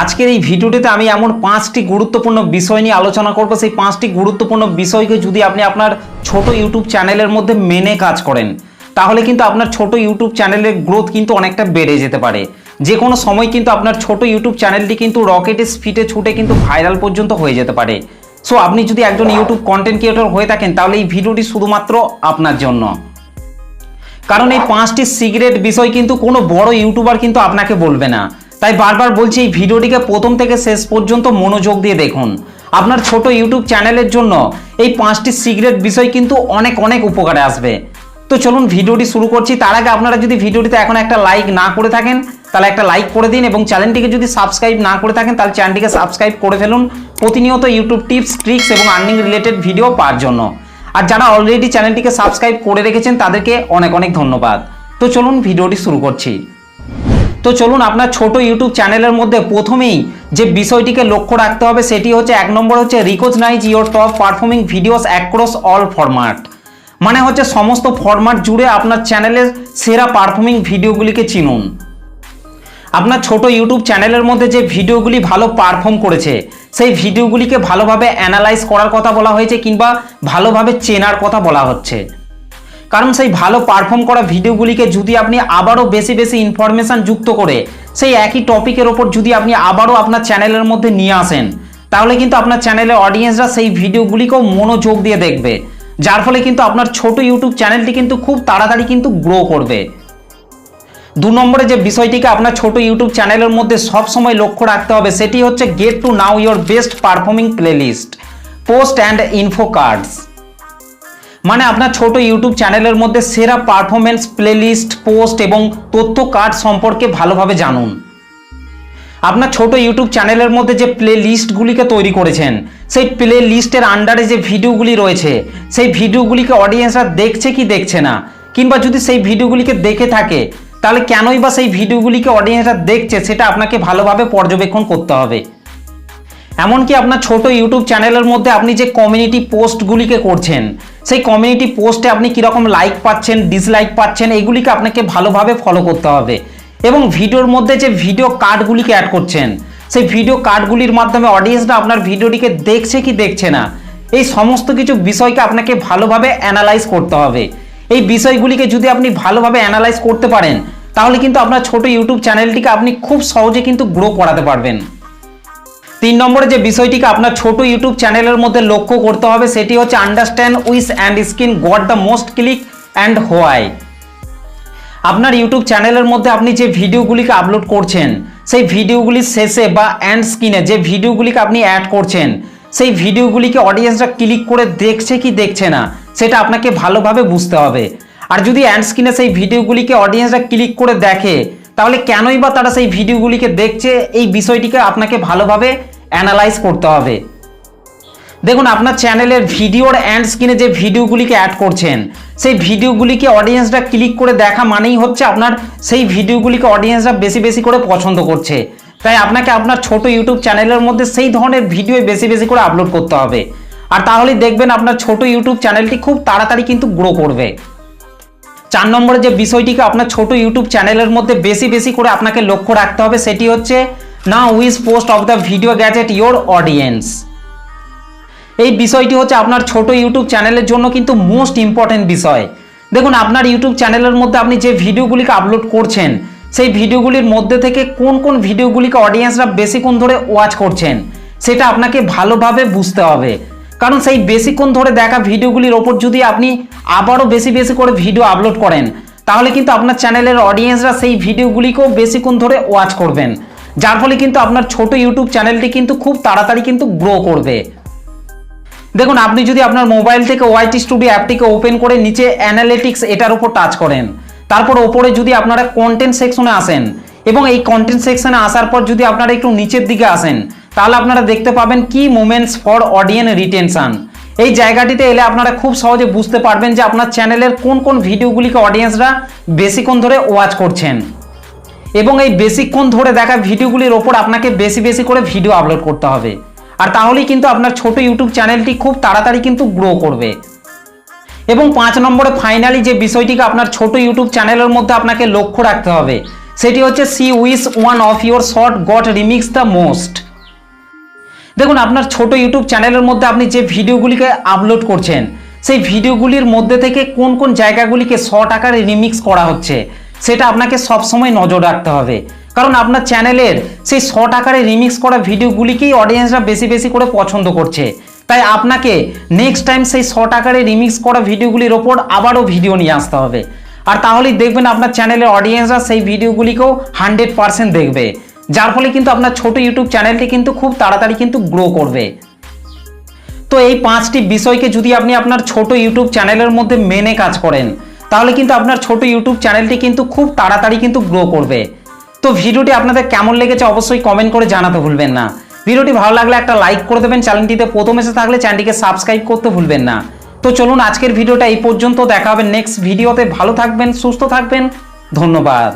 আজকের এই ভিডিওটিতে আমি এমন পাঁচটি গুরুত্বপূর্ণ বিষয় নিয়ে আলোচনা করব। সেই পাঁচটি গুরুত্বপূর্ণ বিষয়কে যদি আপনি আপনার ছোট ইউটিউব চ্যানেলের মধ্যে মেনে কাজ করেন, তাহলে কিন্তু আপনার ছোট ইউটিউব চ্যানেলের গ্রোথ কিন্তু অনেকটা বেড়ে যেতে পারে। যে কোনো সময় কিন্তু আপনার ছোট ইউটিউব চ্যানেলটি কিন্তু রকেটের স্পিডে ছুটে কিন্তু ভাইরাল পর্যন্ত হয়ে যেতে পারে। সো আপনি যদি একজন ইউটিউব কন্টেন্ট ক্রিয়েটর হয়ে থাকেন, তাহলে এই ভিডিওটি শুধুমাত্র আপনার জন্য। কারণ এই পাঁচটি সিগারেট বিষয় কিন্তু কোনো বড় ইউটিউবার কিন্তু আপনাকে বলবে না। তাই বারবার বলছি এই ভিডিওটিকে প্রথম থেকে শেষ পর্যন্ত মনোযোগ দিয়ে দেখুন। আপনার ছোট ইউটিউব চ্যানেলের জন্য এই পাঁচটি সিগারেট বিষয় কিন্তু অনেক অনেক উপকারে আসবে। তো চলুন ভিডিওটি শুরু করছি। তার আগে আপনারা যদি ভিডিওটিতে এখন একটা লাইক না করে থাকেন, তাহলে একটা লাইক করে দিন এবং চ্যানেলটিকে যদি সাবস্ক্রাইব না করে থাকেন, তাহলে চ্যানেলটিকে সাবস্ক্রাইব করে ফেলুন। প্রতিনিয়ত ইউটিউব টিপস ট্রিক্স এবং আর্নিং রিলেটেড ভিডিও পাওয়ার জন্য। আর যারা অলরেডি চ্যানেলটিকে সাবস্ক্রাইব করে রেখেছেন, তাদেরকে অনেক অনেক ধন্যবাদ। তো চলুন ভিডিওটি শুরু করছি। তো চলুন আপনার ছোট ইউটিউব চ্যানেলের মধ্যে প্রথমেই যে বিষয়টিকে লক্ষ্য রাখতে হবে, সেটি হচ্ছে এক নম্বর হচ্ছে recognise your top performing videos across all format মানে হচ্ছে সমস্ত ফরম্যাট জুড়ে আপনার চ্যানেলের সেরা পারফর্মিং ভিডিওগুলিকে চিনুন। আপনার ছোট ইউটিউব চ্যানেলের মধ্যে যে ভিডিওগুলি ভালো পারফর্ম করেছে, সেই ভিডিওগুলিকে ভালোভাবে অ্যানালাইজ করার কথা বলা হয়েছে কিংবা ভালোভাবে চেনার কথা বলা হচ্ছে। কারণ সেই ভালো পারফর্ম করা ভিডিওগুলিকে যদি আপনি আবারও বেশি বেশি ইনফরমেশান যুক্ত করে সেই একই টপিকের ওপর যদি আপনি আবারও আপনার চ্যানেলের মধ্যে নিয়ে আসেন, তাহলে কিন্তু আপনার চ্যানেলের অডিয়েন্সরা সেই ভিডিওগুলিকেও মনোযোগ দিয়ে দেখবে। যার ফলে কিন্তু আপনার ছোট ইউটিউব চ্যানেলটি কিন্তু খুব তাড়াতাড়ি কিন্তু গ্রো করবে। দু নম্বরে যে বিষয়টিকে আপনার ছোট ইউটিউব চ্যানেলের মধ্যে সব সময় লক্ষ্য রাখতে হবে, সেটি হচ্ছে get to know your best performing playlist post and info cards মানে আপনার ছোট ইউটিউব চ্যানেলের মধ্যে সেরা পারফরমেন্স প্লেলিস্ট পোস্ট এবং তথ্য কার্ড সম্পর্কে ভালোভাবে জানুন। আপনার ছোট ইউটিউব চ্যানেলের মধ্যে যে প্লে লিস্টগুলিকে তৈরি করেছেন, সেই প্লে লিস্টের আন্ডারে যে ভিডিওগুলি রয়েছে, সেই ভিডিওগুলিকে অডিয়েন্সরা দেখছে কি দেখছে না? কিংবা যদি সেই ভিডিওগুলিকে দেখে থাকে, তাহলে কেনই বা সেই ভিডিওগুলিকে অডিয়েন্সরা দেখছে, সেটা আপনাকে ভালোভাবে পর্যবেক্ষণ করতে হবে। এমনকি আপনার ছোট ইউটিউব চ্যানেলের মধ্যে আপনি যে কমিউনিটি পোস্টগুলিকে করছেন, সেই কমিউনিটি পোস্টে আপনি কীরকম লাইক পাচ্ছেন ডিসলাইক পাচ্ছেন, এগুলিকে আপনাকে ভালোভাবে ফলো করতে হবে। এবং ভিডিওর মধ্যে যে ভিডিও কার্ডগুলিকে অ্যাড করছেন, সেই ভিডিও কার্ডগুলির মাধ্যমে অডিয়েন্সরা আপনার ভিডিওটিকে দেখছে কি দেখছে না, এই সমস্ত কিছু বিষয়কে আপনাকে ভালোভাবে অ্যানালাইজ করতে হবে। এই বিষয়গুলিকে যদি আপনি ভালোভাবে অ্যানালাইজ করতে পারেন, তাহলে কিন্তু আপনার ছোট ইউটিউব চ্যানেলটিকে আপনি খুব সহজে কিন্তু গ্রো করাতে পারবেন। তিন নম্বরে যে বিষয়টিকে আপনার ছোট ইউটিউব চ্যানেলের মধ্যে লক্ষ্য করতে হবে, সেটি হচ্ছে understand which end screen got the most click and why আপনার ইউটিউব চ্যানেলের মধ্যে আপনি যে ভিডিওগুলিকে আপলোড করছেন, সেই ভিডিওগুলির শেষে বা অ্যান্ড স্ক্রিনে যে ভিডিওগুলিকে আপনি অ্যাড করছেন, সেই ভিডিওগুলিকে অডিয়েন্সরা ক্লিক করে দেখছে কি দেখছে না, সেটা আপনাকে ভালোভাবে বুঝতে হবে। আর যদি অ্যান্ড স্ক্রিনে সেই ভিডিওগুলিকে অডিয়েন্সরা ক্লিক করে দেখে, তাহলে কেনই বা তারা সেই ভিডিওগুলিকে দেখছে, এই বিষয়টিকে আপনাকে ভালোভাবে অ্যানালাইজ করতে হবে। দেখুন, আপনার চ্যানেলের ভিডিওর অ্যান্ড স্ক্রিনে যে ভিডিওগুলিকে অ্যাড করছেন, সেই ভিডিওগুলিকে অডিয়েন্সরা ক্লিক করে দেখা মানেই হচ্ছে আপনার সেই ভিডিওগুলিকে অডিয়েন্সরা বেশি বেশি করে পছন্দ করছে। তাই আপনাকে আপনার ছোট ইউটিউব চ্যানেলের মধ্যে সেই ধরনের ভিডিও বেশি বেশি করে আপলোড করতে হবে। আর তাহলেই দেখবেন আপনার ছোট ইউটিউব চ্যানেলটি খুব তাড়াতাড়ি কিন্তু গ্রো করবে। চার নম্বরে যে বিষয়টিকে আপনার ছোট ইউটিউব চ্যানেলের মধ্যে বেশি বেশি করে আপনাকে লক্ষ্য রাখতে হবে, সেটি হচ্ছে know which post of the video gadget your audience এই বিষয়টি হচ্ছে আপনার ছোট ইউটিউব চ্যানেলের জন্য কিন্তু মোস্ট ইম্পর্টেন্ট বিষয়। দেখুন, আপনার ইউটিউব চ্যানেলের মধ্যে আপনি যে ভিডিওগুলিকে আপলোড করছেন, সেই ভিডিওগুলির মধ্যে থেকে কোন কোন ভিডিওগুলিকে অডিয়েন্সরা বেশিক্ষণ ধরে ওয়াচ করছেন, সেটা আপনাকে ভালোভাবে বুঝতে হবে। কারণ সেই বেশিক্ষণ ধরে দেখা ভিডিওগুলির ওপর যদি আপনি আবারও বেশি বেশি করে ভিডিও আপলোড করেন, তাহলে কিন্তু আপনার চ্যানেলের অডিয়েন্সরা সেই ভিডিওগুলিকেও বেশিক্ষণ ধরে ওয়াচ করবেন। যার ফলে কিন্তু আপনার ছোট ইউটিউব চ্যানেলটি কিন্তু খুব তাড়াতাড়ি কিন্তু গ্রো করবে। দেখুন, আপনি যদি আপনার মোবাইল থেকে ওয়াইটি স্টুডিও অ্যাপটিকে ওপেন করে নিচে অ্যানালিটিক্স এটার উপর টাচ করেন, তারপর ওপরে যদি আপনারা কন্টেন্ট সেকশনে আসেন এবং এই কন্টেন্ট সেকশনে আসার পর যদি আপনারা একটু নিচের দিকে আসেন, তাহলে আপনারা দেখতে পাবেন কি মুমেন্টস ফর অডিয়েন্স রিটেনশন এই জায়গাটিতে এলে আপনারা খুব সহজে বুঝতে পারবেন যে আপনার চ্যানেলের কোন কোন ভিডিওগুলিকে অডিয়েন্সরা বেশিক্ষণ ধরে ওয়াচ করছেন। এবং এই বেশিক্ষণ ধরে দেখা ভিডিওগুলির ওপর আপনাকে বেশি বেশি করে ভিডিও আপলোড করতে হবে। আর তাহলেই কিন্তু আপনার ছোট ইউটিউব চ্যানেলটি খুব তাড়াতাড়ি কিন্তু গ্রো করবে। এবং পাঁচ নম্বরে ফাইনালি যে বিষয়টিকে আপনার ছোট ইউটিউব চ্যানেলের মধ্যে আপনাকে লক্ষ্য রাখতে হবে, সেটি হচ্ছে see which one of your short got remix the most দেখুন, আপনার ছোট ইউটিউব চ্যানেলের মধ্যে আপনি যে ভিডিওগুলিকে আপলোড করছেন, সেই ভিডিওগুলির মধ্যে থেকে কোন কোন জায়গাগুলিকে শর্ট আকারে রিমিক্স করা হচ্ছে সেটা আপনাকে সবসময় নজর রাখতে হবে। কারণ আপনার চ্যানেলের সেই শর্ট আকারে রিমিক্স করা ভিডিওগুলিকেই অডিয়েন্সরা বেশি বেশি করে পছন্দ করছে। তাই আপনাকে নেক্সট টাইম সেই শর্ট আকারে রিমিক্স করা ভিডিওগুলির ওপর আবারও ভিডিও নিয়ে আসতে হবে। আর তাহলেই দেখবেন আপনার চ্যানেলের অডিয়েন্সরা সেই ভিডিওগুলিকেও হান্ড্রেড পারসেন্ট দেখবে। যার ফলে কিন্তু আপনার ছোট ইউটিউব চ্যানেলটি কিন্তু খুব তাড়াতাড়ি কিন্তু গ্রো করবে। তো এই পাঁচটি বিষয়কে যদি আপনি আপনার ছোট ইউটিউব চ্যানেলের মধ্যে মেনে কাজ করেন তাহলে কিন্তু আপনার ছোট ইউটিউব চ্যানেলটি কিন্তু খুব তাড়াতাড়ি কিন্তু গ্রো করবে। তো ভিডিওটি আপনাদের কেমন লেগেছে অবশ্যই কমেন্ট করে জানাতে ভুলবেন না। ভিডিওটি ভালো লাগলে একটা লাইক করে দেবেন চ্যানেলটিতে প্রথম এসে থাকলে চ্যানেলটিকে সাবস্ক্রাইব করতে ভুলবেন না। তো চলুন আজকের ভিডিওটা এই পর্যন্ত দেখা হবে। নেক্সট ভিডিওতে ভালো থাকবেন, সুস্থ থাকবেন। ধন্যবাদ।